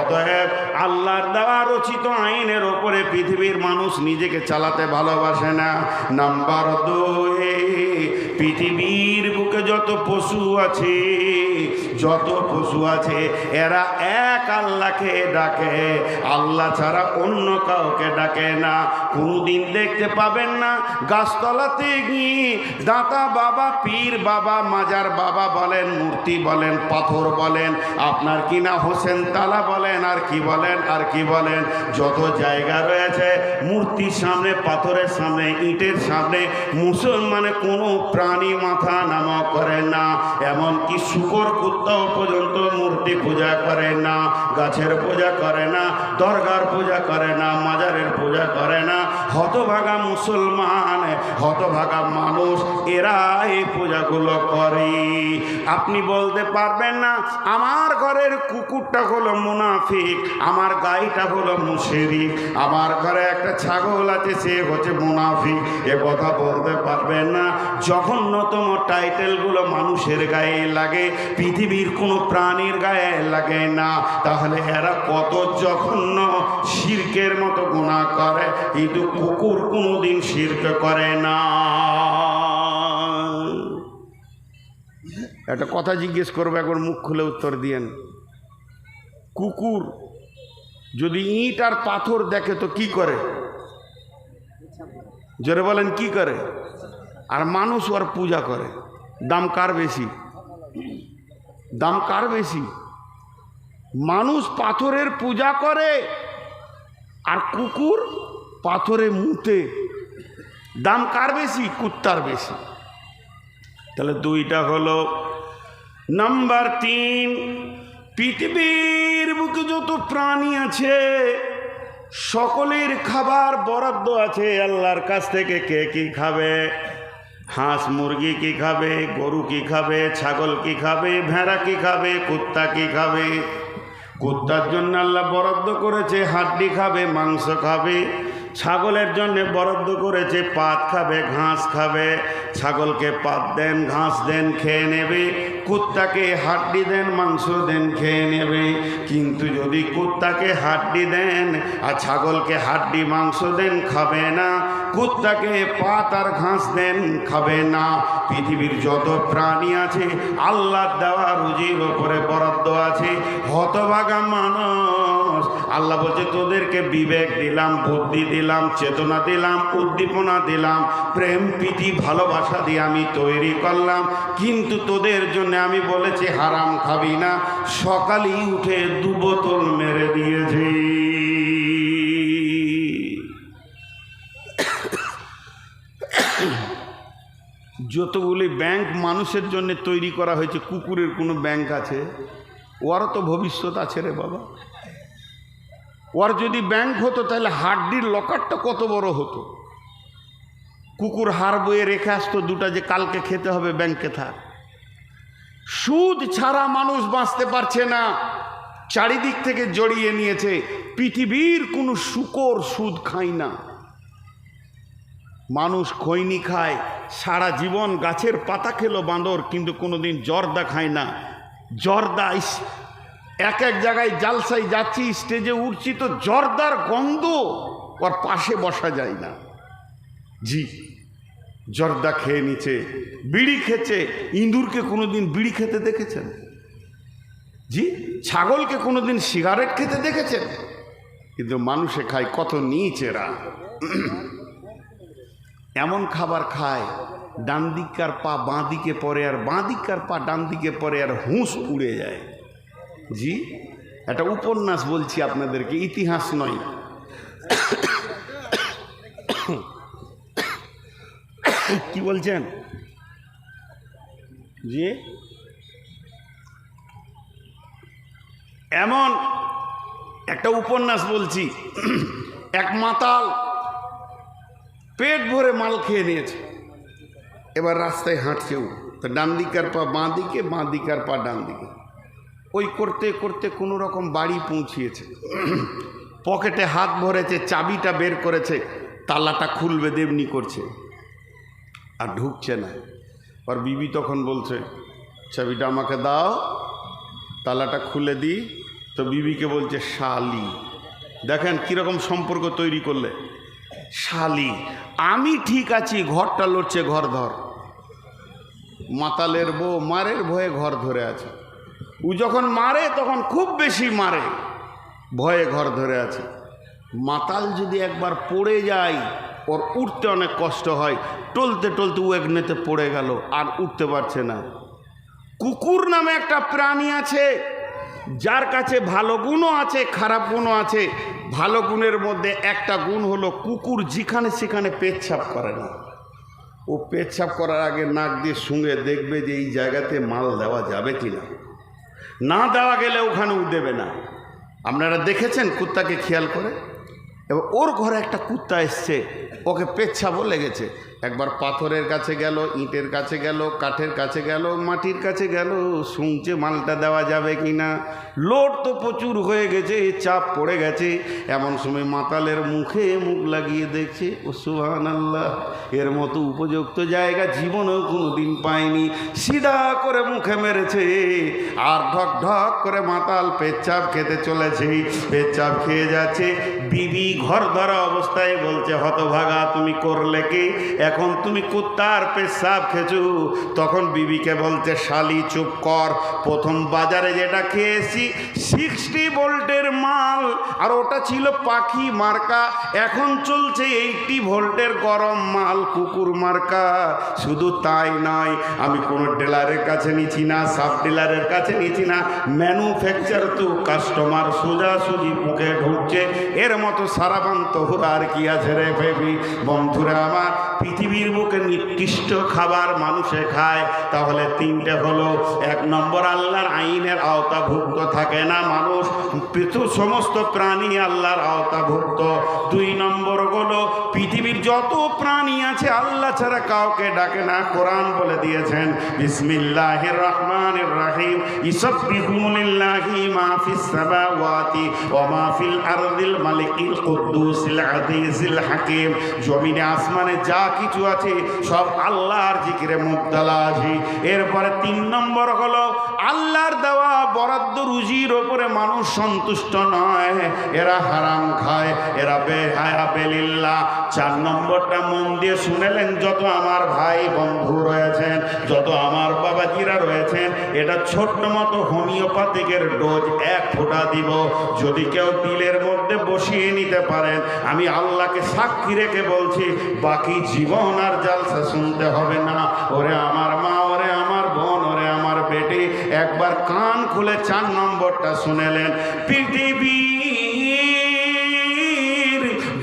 অতএব আল্লাহর দেওয়া রচিত আইনের ওপরে পৃথিবীর মানুষ নিজেকে চালাতে ভালোবাসে না। নাম্বার দুই, পৃথিবীর বুকে যত পশু আছে, যত পশু আছে, এরা এক আল্লাহকে ডাকে। আল্লাহ ছাড়া অন্য কাউকে ডাকে না। কোনোদিন দেখতে পাবেন না, গাছতলাতে গিয়ে দাতা বাবা, পীর বাবা, মাজার বাবা বলেন, মূর্তি বলেন, পাথর বলেন, আপনার কিনা হোসেন তালা বলেন, আর কি বলেন, আর কি বলেন? যত জায়গা রয়েছে, মূর্তির সামনে, পাথরের সামনে, ইটের সামনে, মুসলমানে কোনো প্রাণী, মাথা নামা করে না, এমনকি শুকর কুত্তাও পর্যন্ত মূর্তি পূজা করে না, গাছের পূজা করে না, দরগার পূজা করে না, মাজারের পূজা করে না হতভাগা মুসলমান, হতভাগা মানুষ এরা এই পূজাগুলো করে। আপনি বলতে পারবেন না, আমার ঘরের কুকুরটা হলো মুনাফিক, আমার গাইটা হলো মুশেরিক, আমার ঘরে একটা ছাগল আছে, সে হচ্ছে মুনাফিক। এ কথা বলতে পারবেন না, জঘন্যতম টাইটেলগুলো মানুষের গায়ে লাগে, পৃথিবীর কোনো প্রাণীর গায়ে লাগে না। তাহলে এরা কত জঘন্য শির্কের মতো গুণা করে, কিন্তু কুকুর কোনোদিন শির্ক করে না। একটা কথা জিজ্ঞেস করব, একবার মুখ খুলে উত্তর দিয়েন। কুকুর যদি ইট আর পাথর দেখে তো কি করে? জোরে বলেন, কি করে? আর মানুষ ওর পূজা করে। দাম কার বেশি? দাম কার বেশি? মানুষ পাথরের পূজা করে, আর কুকুর পাথরে মুতে দাম কার বেশি? কুত্তার বেশি। তাহলে দুইটা হলো নাম্বার তিন, পৃথিবীর বুকে যত প্রাণী আছে, সকলের খাবার বরাদ্দ আছে। আল্লাহর কাছ থেকে কে কি খাবে? হাঁস মুরগি কি খাবে? গরু কি খাবে? ছাগল কি খাবে? ভেড়া কি খাবে? কুত্তা কি খাবে? কুত্তার জন্য আল্লাহ বরাদ্দ করেছে। হাড্ডি খাবে? মাংস খাবে? ছাগলের জন্য বরাদ্দ করেছে, পাত খাবে, ঘাস খাবে। ছাগলকে পাত দেন, ঘাস দেন, খেয়ে নেবে। কুত্তাকে হাড্ডি দেন, মাংস দেন, খেয়ে নেবে। কিন্তু যদি কুত্তাকে হাড্ডি দেন আর ছাগলকে হাড্ডি, মাংস দেন, খাবে না। কুত্তাকে পাত আর ঘাস দেন, খাবে না। পৃথিবীর যত প্রাণী আছে আল্লাহ দেওয়া রুজির ওপরে বরাদ্দ আছে। হতভাগা মানুষ আল্লাহ বলছে, তোদেরকে বিবেক দিলাম, বুদ্ধি দিলাম, চেতনা দিলাম, উদ্দীপনা দিলাম, প্রেম, প্রীতি, ভালোবাসা দিয়ে আমি তৈরি করলাম। কিন্তু তোদের জন্য আমি বলেছি, হারাম খাবি না। সকালেই উঠে দু বোতল মেরে দিয়েছি। যতগুলি ব্যাংক মানুষের জন্য তৈরি করা হয়েছে, কুকুরের কোনো ব্যাংক আছে? ওরও তো ভবিষ্যৎ আছে রে বাবা। ওর যদি ব্যাংক হতো, তাহলে হাড্ডির লকারটা কত বড় হতো? কুকুর হার বয়ে রেখে আসতো দুটা যে কালকে খেতে হবে ব্যাংকে থাক। সুদ ছাড়া মানুষ বাঁচতে পারছে না। চারিদিক থেকে জড়িয়ে নিয়েছে। পৃথিবীর কোনো শুকর সুদ খায় না। মানুষ খৈনি খায়, সারা জীবন গাছের পাতা খেলো বাঁদর, কিন্তু কোনোদিন জর্দা খায় না। জর্দা এক এক জায়গায় জালসাই যাচ্ছি স্টেজে উঠছি, তো জর্দার গন্ধ ওর পাশে বসা যায় না। জি, জর্দা খেয়ে নিচ্ছে বিড়ি খেছে ইঁদুরকে কোনোদিন বিড়ি খেতে দেখেছেন? জি, ছাগলকে কোনোদিন সিগারেট খেতে দেখেছেন? কিন্তু মানুষে খায় কত নিচেরা। এমন খাবার খায়, ডান দিককার পা বাঁ দিকে পরে আর বাঁ দিককার পা ডান দিকে পরে আর হুঁশ উড়ে যায়। জি? একটা উপন্যাস বলছি আপনাদেরকে, ইতিহাস নয়। কি বলছেন? জি? এমন একটা উপন্যাস বলছি, এক মাতাল পেট ভরে মাল খেয়ে নিয়েছে। এবার রাস্তায় হাঁটছেও, তো ডান দিকার পা বাঁ দিকে, বাঁ দিকার পা ডান দিকে। ওই করতে করতে কোনো রকম বাড়ি পৌঁছিয়েছে। পকেটে হাত ভরেছে, চাবিটা বের করেছে, তালাটা খুলবে দেবনি করছে। আর ঢুকছে না। আর বিবি তখন বলছে, চাবিটা আমাকে দাও, তালাটা খুলে দিই তো বিবিকে বলছে, শালি। দেখেন কীরকম সম্পর্ক তৈরি করলে। শালি, আমি ঠিক আছি, ঘরটা লড়ছে ঘর ধর। মাতালের বউ, মারের ভয়ে ঘর ধরে আছে। ও যখন মারে, তখন খুব বেশি মারে। ভয়ে ঘর ধরে আছে। মাতাল যদি একবার পড়ে যায়, ওর উঠতে অনেক কষ্ট হয়। টলতে টলতে ও একনেতে পড়ে গেল, আর উঠতে পারছে না। কুকুর নামে একটা প্রাণী আছে, যার কাছে ভালো গুণও আছে, খারাপ গুণও আছে। ভালো গুণের মধ্যে একটা গুণ হলো, কুকুর যেখানে সেখানে পেচ্ছাপ করে না। ও পেচ্ছাপ করার আগে নাক দিয়ে শুঙে দেখবে যে এই জায়গাতে মাল দেওয়া যাবে কি না না দেওয়া গেলে ওখানে দেবে না। আপনারা দেখেছেন কুত্তাকে খেয়াল করে? এবার ওর ঘরে একটা কুত্তা এসছে, ওকে পেচ্ছাপও লেগেছে। একবার পাথরের কাছে গেল, ইটের কাছে গেল, কাঠের কাছে গেল, মাটির কাছে গেল, শুনছে মালটা দেওয়া যাবে কি না লোড তো প্রচুর হয়ে গেছে, চাপ পড়ে গেছে। এমন সময় মাতালের মুখে মুখ লাগিয়ে দেখছে, ও সুহান আল্লাহ এর মতো উপযুক্ত জায়গা জীবনেও কোনো দিন পায়নি। সিধা করে মুখে মেরেছে, আর ঢক ঢক করে মাতাল পেচ্ছাপ খেতে চলেছে। পেচ্ছাপ খেয়ে যাচ্ছে, বিবি ঘর ধরা অবস্থায় বলছে, হতভাগা, তুমি করলে কি? এখন তুমি কুত্তার পেশাব খেছু তখন বিবিকে বলতে, শালি, চুপ কর। প্রথম বাজারে যেটা খেয়েছি সিক্সটি ভোল্টের মাল। আর ওটা ছিল পাখি মার্কা। এখন চলছে এইটি ভোল্টের গরম মাল, কুকুর মার্কা। শুধু তাই নয়, আমি কোনো ডিলারের কাছে নিচ্ছি না, সাব ডিলারের কাছে নিচ্ছি না। ম্যানুফ্যাকচার তো কাস্টমার সোজাসুজি মুখে ঢুকছে। এর মতো সারাবান তোহরা আর কি আছে রে বেবি? বন্ধুরা আমার পৃথিবীর বুকে নিকৃষ্ট খাবার মানুষে খায়, তাহলে তিনটে হলো, এক নম্বর আল্লাহর আইনের আওতাভুক্ত থাকে না মানুষ সমস্ত প্রাণী আল্লাহর আওতাভুক্ত। দুই নম্বর হলো, পৃথিবীর যত প্রাণী আছে, আল্লাহ ছাড়া কাউকে ডাকে না, কোরআন বলে দিয়েছেন, বিসমিল্লাহির রহমানির রহিম, ইসাব্বিহুলিল্লাহি মা ফিস সামাওয়াতি ওয়া মা ফিল আরদিল মালিকিল কুদ্দুসিল আজিজিল হাকিম, জমিনে আসমানে যা কিছু আছে সব আল্লাহর জিকিরে মুবতালা আছে এরপরে তিন নম্বর হলো আল্লাহর দেওয়া বরাদ্দ রুজির ওপরে মানুষ সন্তুষ্ট নয়। এরা হারাম খায়, এরা বেহায়া, বেলিল্লা। চার নম্বরটা মন দিয়ে শুনেলেন, যত আমার ভাই বন্ধু রয়েছেন, যত আমার বাবাজিরা রয়েছেন, এটা ছোট্ট মতো হোমিওপ্যাথিকের ডোজ এক ফোঁটা দিব। যদি কেউ দিলের মধ্যে বসিয়ে নিতে পারেন, আমি আল্লাহকে সাক্ষী রেখে বলছি, বাকি জীবন আর জালসা শুনতে হবে না। ওরে আমার মা একবার কান খুলে চার নম্বরটা শুনেলেন। পৃথিবীর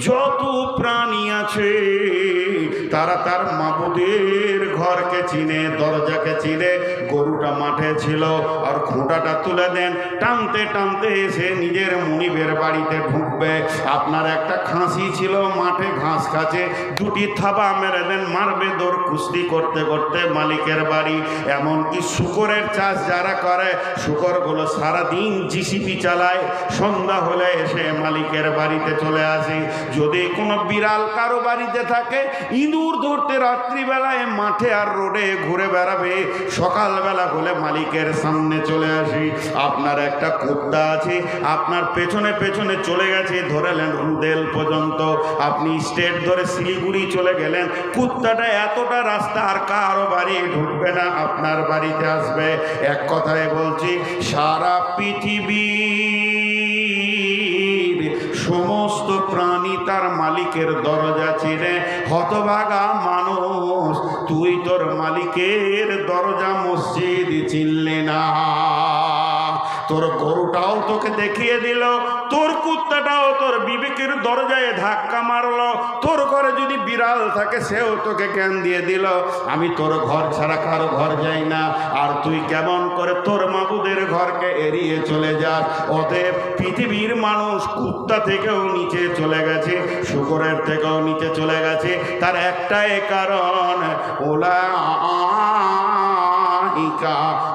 যত প্রাণী আছে, তারা তার মাবুদের ঘরকে চিনে, দরজাকে চিনে গরুটা মাঠে ছিল আর খুঁটাটা তুলে দেন। টানতে টানতে এসে নিজের মনিবের বাড়িতে ঢুকবে। আপনার একটা খাসি ছিল, মাঠে ঘাস খাচ্ছে। দুটি থাবা মেরে দেন, মারবে দৌড়, কুস্তি করতে করতে মালিকের বাড়ি। এমনকি শুকরের চাষ যারা করে, শুকরগুলো সারাদিন জিসিপি চালায়। সন্ধ্যা হলে এসে মালিকের বাড়িতে চলে আসে। যদি কোনো বিড়াল কারও বাড়িতে থাকে, ইঁদুর ধরতে রাত্রিবেলায় মাঠে আর রোডে ঘুরে বেড়াবে। সকালবেলা হলে মালিকের সামনে চলে আসি। আপনার একটা কুত্তা আছে, আপনার পেছনে পেছনে চলে গেছে ধরেলেন রুদেল পর্যন্ত। আপনি স্টেট ধরে শিলিগুড়ি চলে গেলেন। কুত্তাটা এতটা রাস্তা আর কারও বাড়ি ঢুকবে না, আপনার বাড়িতে আসবে। এক কথায় বলছি, সারা পৃথিবীর সমস্ত প্রাণী তার মালিকের দরজা চিনে। হতভাগা মানুষ, তুই তোর মালিকের দরজা মসজিদ চিনলে না। তোর গরুটাও তোকে দেখিয়ে দিল, তোর কুত্তাটাও তোর বিবেকের দরজায় ধাক্কা মারলো, তোর ঘরে যদি বিড়াল থাকে সেও তোকে জ্ঞান দিয়ে দিল। আমি তোর ঘর ছাড়া কারও ঘর যাই না, আর তুই কেমন করে তোর মাবুদের ঘরকে এড়িয়ে চলে যাস? অতএব পৃথিবীর মানুষ কুত্তা থেকেও নিচে চলে গেছে, শুকরের থেকেও নিচে চলে গেছে। তার একটাই কারণ ওলা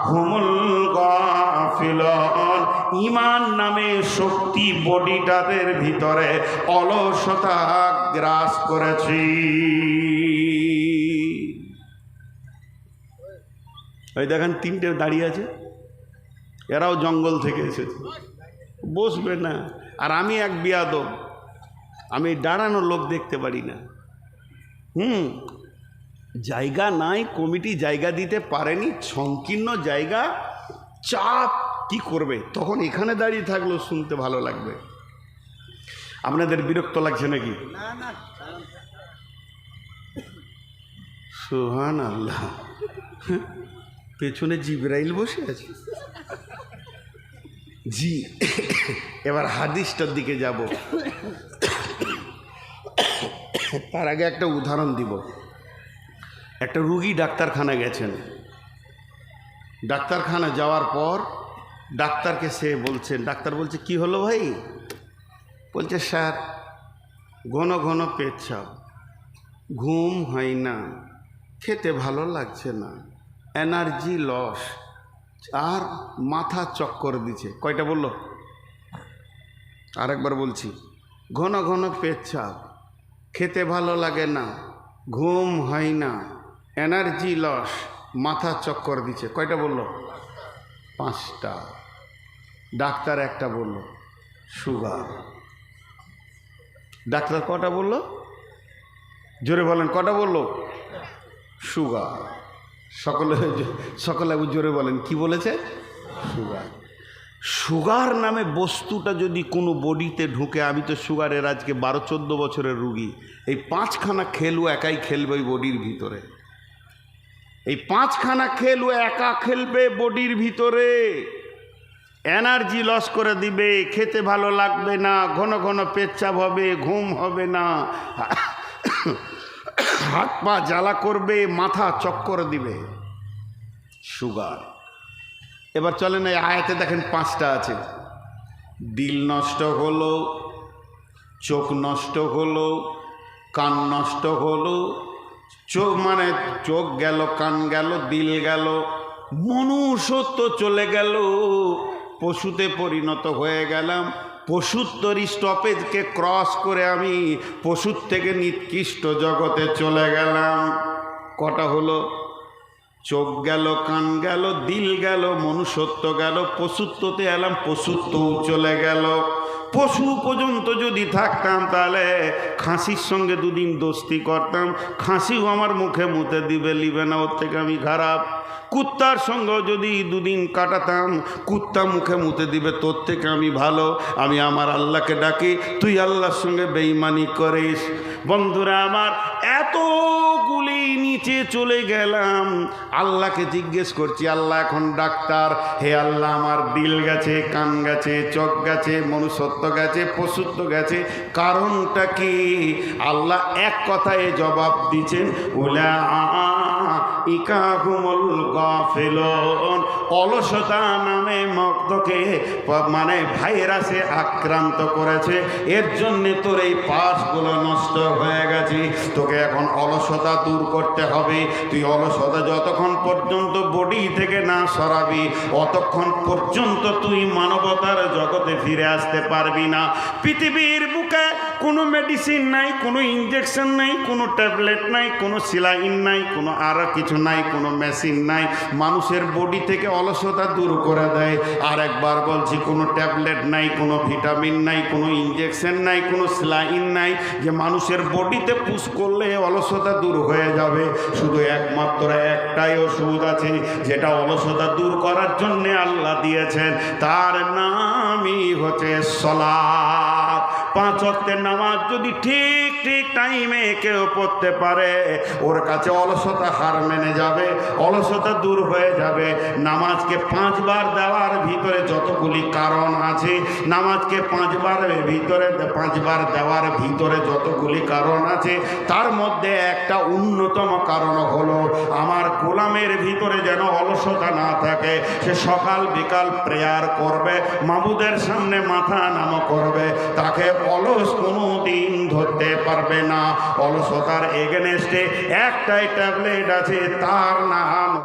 হুমুল গাফিলন ইমান নামে শক্তি বডিটাদের ভিতরে অলসতা গ্রাস করেছি। ওই দেখেন তিনটে দাঁড়িয়ে আছে। এরাও জঙ্গল থেকে এসেছে। বসবে না। আর আমি এক বিয়াদব। আমি দাঁড়ানো লোক দেখতে পারি না। হুম, জায়গা নাই, কমিটি জায়গা দিতে পারেনি, সংকীর্ণ জায়গা, চাপ কি করবে? তখন এখানে দাঁড়িয়ে থাকলেও শুনতে ভালো লাগবে। আপনাদের বিরক্ত লাগছে নাকি? সোহান আল্লাহ পেছনে জিব্রাইল বসে আছে। জি এবার হাদিসটার দিকে যাব। তার আগে একটা উদাহরণ দিব। একটা রুগী ডাক্তারখানা গেছেন। ডাক্তারখানা যাওয়ার পর ডাক্তারকে সে বলছেন ডাক্তার বলছে, কি হলো ভাই? বলছে, স্যার, ঘন ঘন পেচ্ছাপ ঘুম হয় না, খেতে ভালো লাগছে না, এনার্জি লস, আর মাথা চক্কর দিচ্ছে। কয়টা বলল? আরেকবার বলছি, ঘন ঘন পেচ্ছাপ খেতে ভালো লাগে না, ঘুম হয় না, এনার্জি লস, মাথা চক্কর দিচ্ছে। কয়টা বলল? পাঁচটা। ডাক্তার একটা বলল, সুগার। ডাক্তার কটা বলল? জোরে বলেন, কটা বলল? সুগার। সকলে সকলে জোরে বলেন, কি বলেছে? সুগার। সুগার নামে বস্তুটা যদি কোনো বডিতে ঢুকে, আমি তো সুগারের আজকে বারো, চোদ্দ বছরের রুগী। এই পাঁচখানা খেলু একাই খেলবে ওই বডির ভিতরে। এই পাঁচখানা খেলু একা খেলবে বডির ভিতরে। এনার্জি লস করে দিবে, খেতে ভালো লাগবে না, ঘন ঘন পেচ্ছাপ হবে, ঘুম হবে না। হাত পা জ্বালা করবে, মাথা চক্কর দিবে। সুগার। এবার চলেন এই আয়াতে দেখেন পাঁচটা আছে। দিল নষ্ট হলো, চোখ নষ্ট হলো, কান নষ্ট হলো, চোখ মানে চোখ গেল, কান গেল, দিল গেল, মনুষ্যত্ব চলে গেল। পশুতে পরিণত হয়ে গেলাম। পশুত্তর স্টপেজকে ক্রস করে আমি পশুর থেকে নিকৃষ্ট জগতে চলে গেলাম। কটা হলো? চোখ গেল, কান গেল, দিল গেল, মনুষ্যত্ব গেল, পশুত্বতে এলাম, পশুত্বও চলে গেল। পশু পর্যন্ত যদি থাকতাম তাহলে খাসির সঙ্গে দুদিন দোস্তি করতাম। খাসিও আমার মুখে মুতে দিবে লিবে না, ওর থেকে আমি খারাপ। কুত্তার সঙ্গে যদি দুদিন কাটাতাম, কুত্তা মুখে মুতে দিবে, তোর থেকে আমি ভালো, আমি আমার আল্লাহকে ডাকি, তুই আল্লাহর সঙ্গে বেইমানি করিস। বন্ধুরা আমার, এতগুলি নিচে চলে গেলাম। আল্লাহকে জিজ্ঞেস করছি, আল্লাহ এখন ডাক্তার? হে আল্লাহ, আমার দিল গেছে, কান গেছে, চোখ গেছে, মনুষ্যত্ব গেছে, পশুত্ব গেছে, কারণটা কি? আল্লাহ এক কথায় জবাব দিচ্ছেন ওলা ইকাহুমুল গাফিলুন। অলসতা নামে মগ্ধকে মানে ভাইরাসে আক্রান্ত করেছে। এর জন্যে তোর এই পাশগুলো নষ্ট হয়ে গেছি। তোকে এখন অলসতা দূর করতে হবে। তুই অলসতা যতক্ষণ পর্যন্ত বডি থেকে না সরাবি, অতক্ষণ পর্যন্ত তুই মানবতার জগতে ফিরে আসতে পারবি না। পৃথিবীর বুকে কোনো মেডিসিন নাই, কোনো ইঞ্জেকশন নাই, কোনো ট্যাবলেট নাই, কোনো সিলাইন নাই, কোনো আর কিছু নাই, কোনো মেশিন নাই। মানুষের বডি থেকে অলসতা দূর করে দেয়। আর একবার বলছি, কোনো ট্যাবলেট নাই, কোনো ভিটামিন নাই, কোনো ইঞ্জেকশন নাই, কোনো স্লাইন নাই। যে মানুষের বডিতে পুশ করলে অলসতা দূর হয়ে যাবে। শুধু একমাত্র একটাই ওষুধ আছে, যেটা অলসতা দূর করার জন্যে আল্লাহ দিয়েছেন। তার নামই হচ্ছে সলা পাঁচ অক্টের নামাজ যদি ঠিক ঠিক টাইমে কেউ পড়তে পারে। ওর কাছে অলসতা হার মেনে যাবে, অলসতা দূর হয়ে যাবে। নামাজকে পাঁচবার দেওয়ার ভিতরে যতগুলি কারণ আছে, নামাজকে পাঁচবার ভিতরে, পাঁচবার দেওয়ার ভিতরে যতগুলি কারণ আছে, তার মধ্যে একটা অন্যতম কারণ হলো, আমার গোলামের ভিতরে যেন অলসতা না থাকে, সে সকাল বিকাল প্রেয়ার করবে, মাবুদের সামনে মাথা নাম করবে, তাকে অলস কোনো দিন ধরতে পারবে না। অলসতার এগেনেস্টে একটাই ট্যাবলেট আছে তার নাম